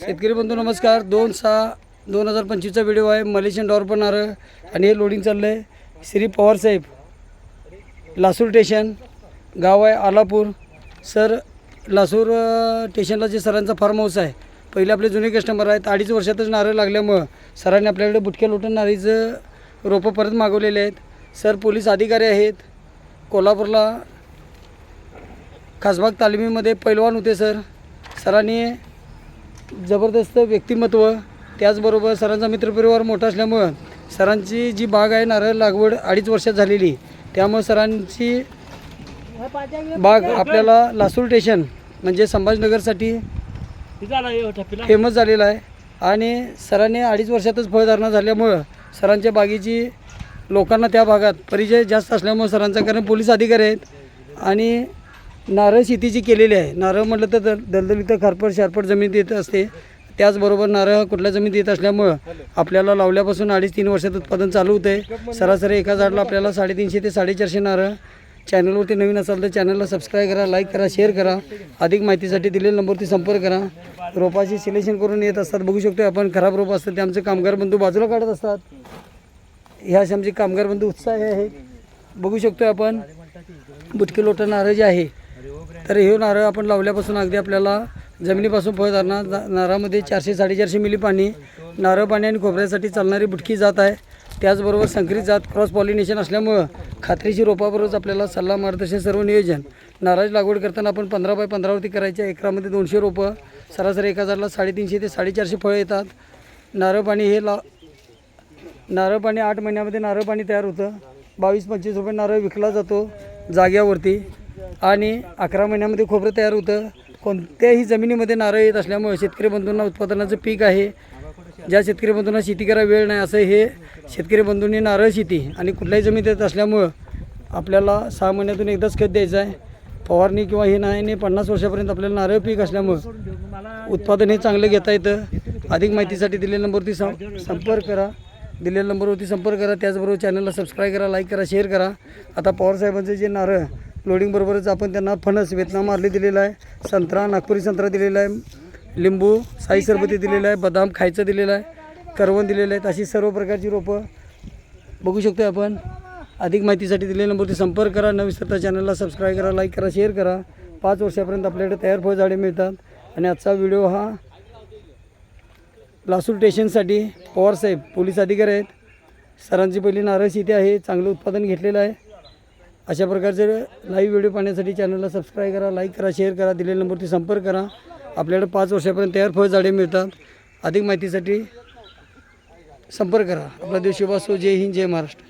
शेतकरी बंधू नमस्कार. दोन सहा दोन हजार पंचवीसचा व्हिडिओ आहे. मलेशियन डॉर पण नारळ आणि हे लोडिंग चाललं आहे श्री पवारसाहेब लासूर स्टेशन गाव आहे आलापूर. सर लासूर स्टेशनला जे सरांचा फार्म हाऊस आहे पहिले आपले जुने कस्टमर आहेत. अडीच वर्षातच नारळ लागल्यामुळं सरांनी आपल्याकडे बुटक्या लोटून नारळीचं रोपं परत मागवलेले आहेत. सर पोलीस अधिकारी आहेत. कोल्हापूरला खासबाग तालिमीमध्ये पैलवान होते सर. सरांनी जबरदस्त व्यक्तिमत्व त्याचबरोबर सरांचा मित्रपरिवार मोठा असल्यामुळं सरांची जी बाग आहे नारळ लागवड अडीच वर्षात झालेली त्यामुळे सरांची बाग आपल्याला लासूर स्टेशन म्हणजे संभाजीनगरसाठी फेमस झालेला आहे. आणि सरांनी अडीच वर्षातच फळधारणा झाल्यामुळं सरांच्या बागेची लोकांना त्या भागात परिचय जास्त असल्यामुळं सरांचा कारण पोलीस अधिकारी आहेत. आणि नारळ शेतीची केलेली आहे. नारळ म्हटलं तर दलदलीत खारपट शारपट जमीन येत असते. त्याचबरोबर नारळ कुठल्या जमीन येत असल्यामुळं आपल्याला लावल्यापासून अडीच तीन वर्षात उत्पादन चालू होतं आहे सरासरी एका झाडला आपल्याला साडेतीनशे ते साडेचारशे नारळ. चॅनलवरती नवीन असाल तर चॅनलला सबस्क्राईब करा लाईक करा शेअर करा. अधिक माहितीसाठी दिलेल्या नंबरवरती संपर्क करा. रोपाची सिलेक्शन करून येत असतात. बघू शकतो आपण खराब रोप असतात. ते आमचे कामगार बंधू बाजूला काढत असतात. ह्या असे आमचे कामगार बंधू उत्साही आहेत बघू शकतो आपण बुटके लोटा नारळ जे आहे तर हे नारळ आपण लावल्यापासून अगदी आपल्याला जमिनीपासून फळधारणा ना- नारळामध्ये चारशे साडेचारशे मिली पाणी नारळ पाणी आणि खोबऱ्यासाठी चालणारी बुटकी जात आहे. त्याचबरोबर संकरित जात क्रॉस पॉलिनेशन असल्यामुळं खात्रीशी रोपाबरोबरच आपल्याला सल्ला मार्गदर्शन सर्व नियोजन. नारळ लागवड करताना आपण पंधरा बाय पंधरावरती करायच्या. एकरामध्ये दोनशे रोपं सरासरी एका झाडाला साडेतीनशे ते साडेचारशे फळं येतात. नारळ पाणी हे ला नारळ पाणी आठ महिन्यामध्ये नारळ पाणी तयार होतं. बावीस पंचवीस रुपये नारळ विकला जातो जाग्यावरती. आणि अकरा महिन्यामध्ये खोबरं तयार होतं. कोणत्याही जमिनीमध्ये नारळ येत असल्यामुळे शेतकरी बंधूंना उत्पादनाचं पीक आहे. ज्या शेतकरी बंधूंना शेती करायला वेळ नाही असं हे शेतकरी बंधूंनी नारळ शेती आणि कुठल्याही जमीन येत असल्यामुळं आपल्याला सहा महिन्यातून एकदाच खत द्यायचं आहे. फवारणी किंवा हे नाही नाही पन्नास वर्षापर्यंत आपल्याला नारळ पीक असल्यामुळं उत्पादन हे चांगलं घेता येतं. अधिक माहितीसाठी दिलेल्या नंबरवरती सं संपर्क करा. दिलेल्या नंबरवरती संपर्क करा. त्याचबरोबर चॅनलला सबस्क्राईब करा लाईक करा शेअर करा. आता पवारसाहेबांचं जे नारळ लोडिंगबरोबरच आपण त्यांना फणस वेतना मारली दिलेला आहे संत्रा नागपुरी संत्रा दिलेला आहे लिंबू साई सरबती दिलेलं आहे बदाम खायचं दिलेलं आहे करवण दिलेलं आहे अशी सर्व प्रकारची रोपं बघू शकतो आपण. अधिक माहितीसाठी दिलेल्या नंबरवरती संपर्क करा न चॅनलला सबस्क्राईब करा लाईक करा शेअर करा. पाच वर्षापर्यंत आपल्याकडे तयार फळझाडे मिळतात. आणि आजचा व्हिडिओ हा लासूर स्टेशनसाठी पवारसाहेब पोलीस अधिकारी आहेत. सरांची पहिली नारळ इथे आहे चांगलं उत्पादन घेतलेलं आहे. अशा प्रकारचे लाईव्ह व्हिडिओ पाहण्यासाठी चॅनलला सबस्क्राईब करा लाईक करा शेअर करा दिलेल्या नंबरवरती संपर्क करा. आपल्याकडे पाच वर्षापर्यंत तयार फळझाडे मिळतात. अधिक माहितीसाठी संपर्क करा. आपला देश शुभ जय हिंद जय महाराष्ट्र.